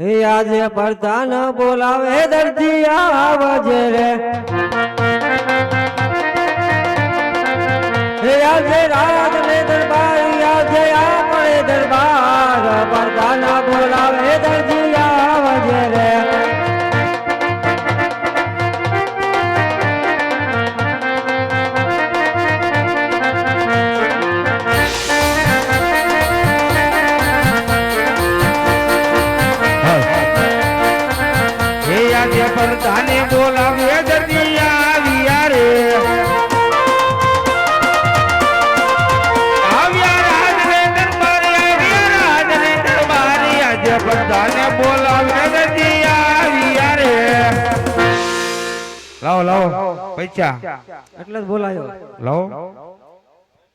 હે પડતા ન બોલાવે દર્દી આવજે રે. આજે રાત ને દરબાર, આજે આપણે દરબાર. પ્રધાન બોલાવે પ્રધાને બોલાવે લાવો લાવો. પૈસા. એટલે જ બોલાયો. લાવો.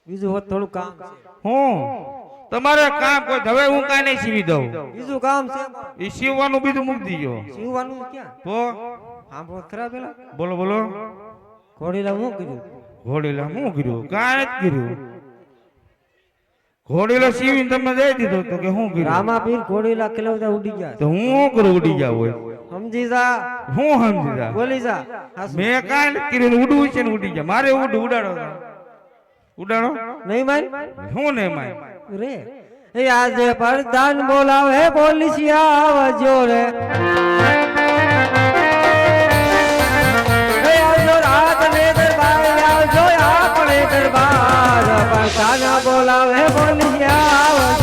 બીજું હોત થોડું કામ છે. હું? તમારે કામ કોઈ હવે હું કાંઈ નહીં સીવી દઉં. બીજું કામ છે એ સીવવાનું બીજું મૂકી દીજો. સીવવાનું ક્યાં? તો? સાંભળો ખરા પેલા? બોલો બોલો. ઘોડીલા હું કીધું ઘોડીલા હું કર્યું? કાંઈ જ કર્યું. ઘોડીલો સીવીને તમે દઈ દીધો તો કે શું કર્યું રામા પીર ઘોડીલા ખેલાવતા ઉડી ગયા? તો હું શું કરું ઉડી ગયા હોય? સમજી જા. હું સમજી જા? બોલી જા. મેં કાંઈ કર્યું ઉડવું છે ને ઉડી ગયા. મારે ઉડ ઉડાડો ઉડાડો? નહીં માય? હું નહીં માય? રે. એ આજે પરદાન બોલાવે પોલીસિયા આવજો રે. પ્રધાન બોલાવે પોલીસિયા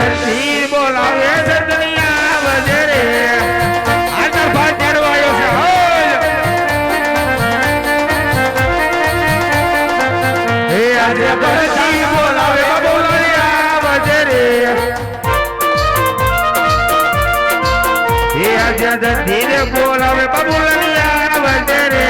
દર્દી બોલાવે દર્દનિયા બજરે આજે ભાજર વાયો છે. હે! આજે દર્દી બોલાવે બોલાવ્યા બજરે એ અજદ ધીરે બોલાવે બબુલિયા વજરે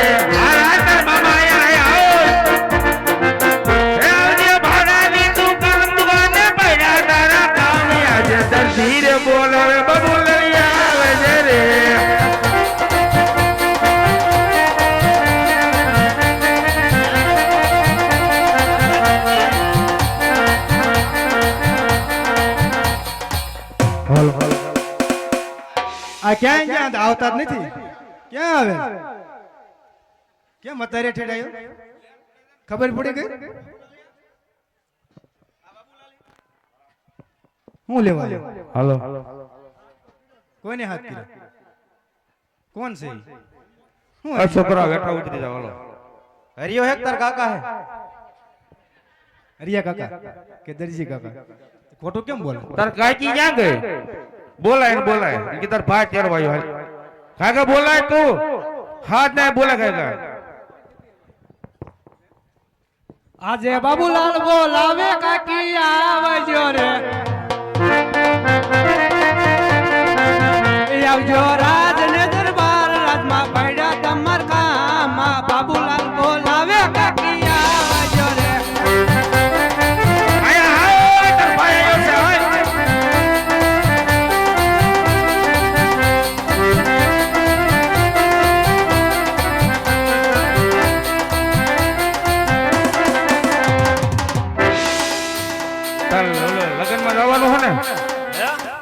ક્યાં ક્યાં આવતા જ નથી? ક્યાં આવે? કેમ અત્યારે ઠેડાયો ખબર પડી ગઈ? હું લેવા આવ્યો? હાલો. કોને હાથ કર્યો? કોણ છે ઈ? હું આ છોકરા બેઠા ઉતરી જાવ હાલો. હરિયો હે તાર કાકા હે? હરિયા કાકા કે દરજી કાકા? ખોટું કેમ બોલે? તાર કાકી ક્યાં ગઈ? બોલાય ને બોલાય કે તાર ભાઈ ચરવાયો હાલ કાકા બોલાય તું. હાથ ના બોલે કાકા. આજે બાબુલાલ બોલાવે કાકી આવજો રે. આવજો રાજ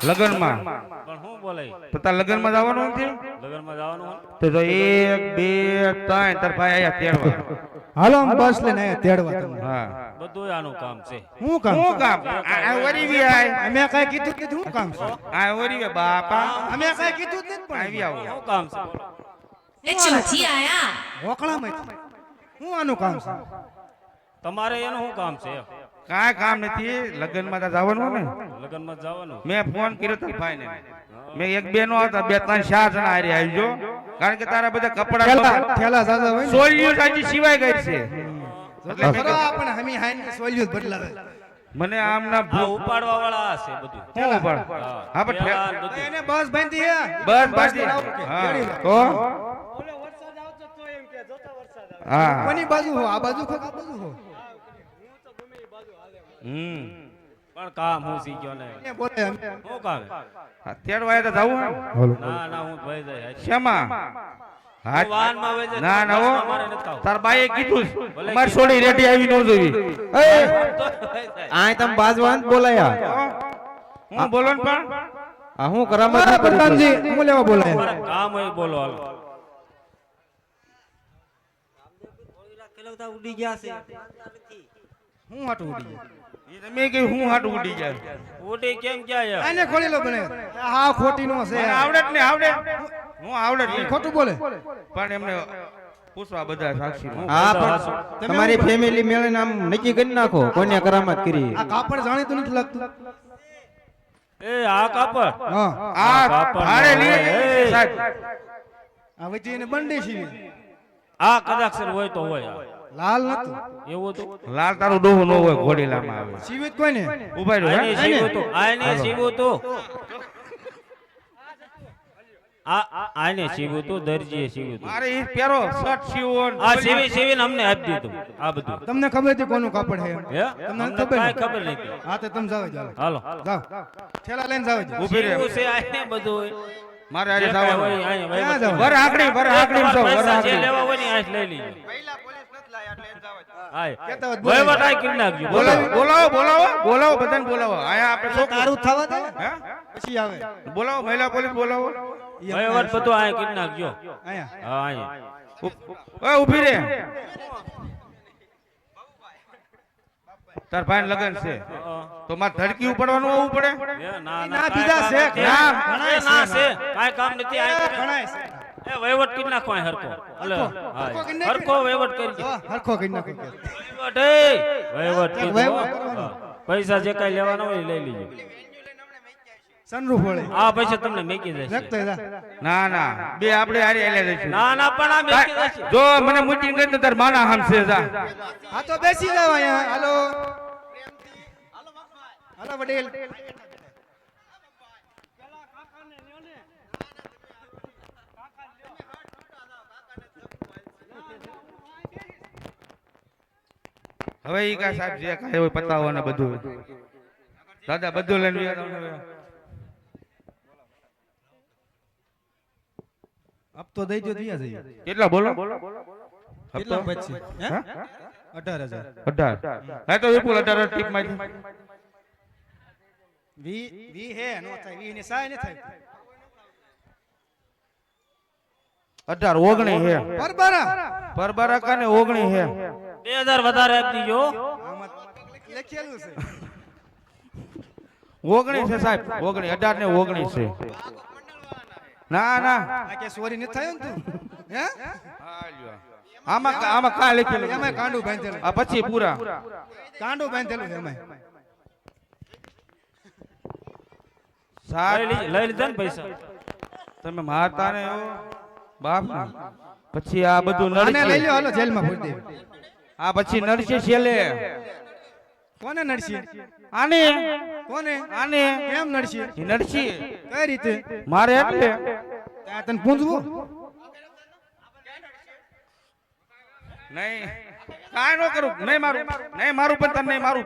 લગનમાં? પણ હું બોલાય? તો તાર લગનમાં જવાનું નથી લગનમાં જવાનું હોય? તો જો એક બે ત્રણ તાર ભાઈ આયા તેડવા. હાલો આમ બસ લઈને આયા તેડવા તમે. હા. બધું આનું કામ છે. હું કામ શું કામ? આ ઓરી વરી બી આય. અમે કઈ કીધું કે હું કામ છે? આ ઓરી બે બાપા. અમે કઈ કીધું જ નથી પણ. આવી આવો. શું કામ છે? એ ચોથી આયા? રોકડામાં હું આનું કામ છે? તમારે એનું શું કામ છે? કાંઈ કામ નથી. લગ્નમાં તો જવાનું ને. લગનમાં જવાનું. મેં ફોન કર્યો ભાઈ ભાઈને. મેં એક બે નો હતા બે ત્રણ ચાર જણા હારે આવજો કારણ કે તારા બધા કપડા થેલા સાદા હોય સોલ્યુ સાજી સિવાય ગઈ છે. એટલે ખરો આપણે હમી હાઈને સોલ્યું બદલાવે મને આમના ઉપાડવા વાળા આ છે બધું. હું ઉપાડ? હા, પણ. એને બસ બાંધી હે. બસ બાંધી. હા. તો? હા. કોની બાજુ હો? આ બાજુ ખો કે આ બાજુ હો? હમ. પણ કામ હું સી ગયો ને બોલે. શું કામ અત્યાર વાય તો જવું હે? ના ના હું ભાઈ જાય. શેમાં? હા હું ના ના હો. મારે તાર બાઈએ કીધું છે. ભલે મારી આવી ન જોવી આ તમે બાજવાન બોલાયા. હું. બોલો ને પણ? આ હું કરામત મારા પ્રધાનજી હું લેવા બોલે મારે કામ હોય બોલો હાલો. ઉડી ગયા છે. હું હાટું ઉડી ગયો. ઈ તમે કે હું હાટું ઉડી જાય ઉડી કેમ ક્યાં આને ખોલી લો બને હા ખોટી નો છે મને ને આવડે. હું આવડે જ ખોટું બોલે. પણ એમને પૂછવા બધા સાક્ષી હા પણ તમારી ફેમિલી મેળે આમ નક્કી કરી નાખો કોને કરામત કરી. આ કાપડ જાણીતું નથી લાગતું. એ આ કાપડ? હા. આ કાપડ ભારે લઈએ સાહેબ. આ વચ્ચે એને બંડી સીવી આ કદાચ હોય તો હોય લાલ નતું. એવો તો. લાલ તારું ડોહો ન હોય ઘોડીલામાં આવે. જીવિત કોઈ ને? ઊભા રહ્યો આને જીવો તો આને જીવો તો. આ આને સીવું તો દરજીએ સીવું તો. અરે પેરો શર્ટ સીવું આ સીવી સીવીને અમને આપી દીધું આ બધું. તમને ખબર હતી કોનું કાપડ હે હે? તમને ખબર કાંઈ ખબર નથી હા તો તમે જાવ જાવ હાલો. જાવ થેલા લઈને જાવ જાવ ઊભી રહે. સીવું છે આને બધું મારે આજે જવાનું? વર આકડી વર આકડી સૌ જે આકડી. લેવા હોય ને આ લઈ લીજો. બોલાવી વહીવટ આ કરી નાખજો. બોલાવો. બોલાવો. બોલાવો બોલાવો બધાને બોલાવો. આયા આપણે તારું થવા દે? પછી આવે. બોલાવો મહિલા પોલીસ બોલાવો. વહીવટ બધું આ કરી નાખજો. હા અહીંયા. ઓય ઊભી રે. તાર ભાઈ લગન છે. તો મારે ધડકી ઉપાડવાનું આવવું પડે? ના ના, બીજા કામ છે, ના. છે. છે કામ નથી. આ ઘણાય છે. એ વહીવટ કરી નાખો અહીં હરકો. હરકો વહીવટ કરી હરકો કરી નાખો. વહીવટ એ વહીવટ. પૈસા જે કાંઈ લેવાના હોય લઈ લીજો. સનરૂફ વળે. આ પૈસા તમને મેકી દેશે. ના ના બે આપણે જઈશું ના ના પણ આ મેકી દેશે. જો મને ગઈ તો તાર માના હામશે જા. હા તો બેસી જાવ અહીંયા. હાલો. હાલો વડીલ. હવે ઈ કા સાહેબ જે કાંઈ હોય પતાવવાના બધું. દાદા બધું લઈને ને. હપ્તો દઈ દો દિયા જઈએ. કેટલા બોલો? કેટલા પછી હે? હા? અઢાર હજાર. અઢાર. હા તો વિપુલ અઢાર ટીપમાં વી વી હે નો થાય. વી ને સાય ને થાય. અઢાર ઓગણી હે. પરબારા. પરબારા કા ને ઓગણી હે. બે હજાર વધારે આપી દીજો લખેલું છે. ઓગણીસ છે સાહેબ ઓગણીસ અઢાર ને ઓગણીસ છે. ના ના. કે સોરી નથી થયો ને તું? હે? આમાં આમાં કા લખેલું એમાં કાંડું બાંધેલું આ પછી પૂરા. કાંડું બાંધેલું એમાં લઈ લઈ લીધા ને પૈસા. તમે મારતા ને બાપ. પછી આ બધું લઈ લ્યો હાલો જેલમાં પૂરી દેવી આ પછી નરસિંહ છેલ્લે. કોને નરસિંહ? આને? કોને? આને? કેમ નરસિંહ? નરસિંહ. કઈ રીતે? મારે એટલે ત્યાં તને પૂંજવું? નહીં. કાંઈ ન કરું. નહીં મારું. નહીં મારું પણ તને નહીં મારું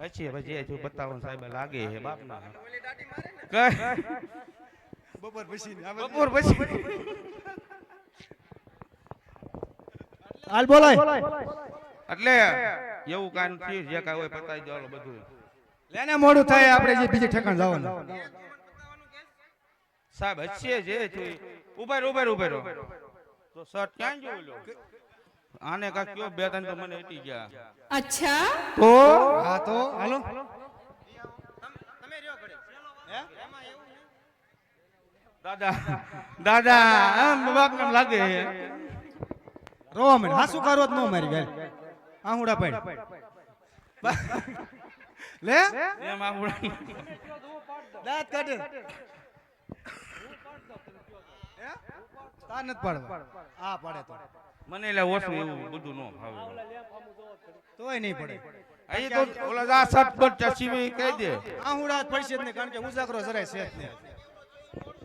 પછી હજી હવે જે બતાવો સાહેબ લાગે હે બાપ ના બપોર પછી બપોર પછી. હાલ બોલાય. એટલે એવું કાઈ નથી જે કાઈ હોય પતાઈ દો બધું. લેને મોડું થાય આપણે જે બીજે ઠેકાણ જવાનું. સાહેબ હશે જે છે. ઉભેર ઉભેર ઉભેર. તો શર્ટ ક્યાં જોયું લો આને કા કયો બે ત્રણ તો મને હટી ગયા. અચ્છા. તો? હા તો? હાલો. દાદા દાદા આમ બાપ લાગે? રોવા મને હાસુ કરો જ ન મારી બેન? આહુડા પડ. લે? એમ આહુડા દાંત કાઢે. તાર નથી પાડવા. આ પાડે તો. મને એટલે ઓછું એવું બધું ન ભાવે. તોય નહીં પડે. અહીં તો ઓલા જા સટપટ ચસીવી કહી દે. આહુડા પડશે જ નહીં કારણ કે ઉજાગરો જરાય છે જ નહીં.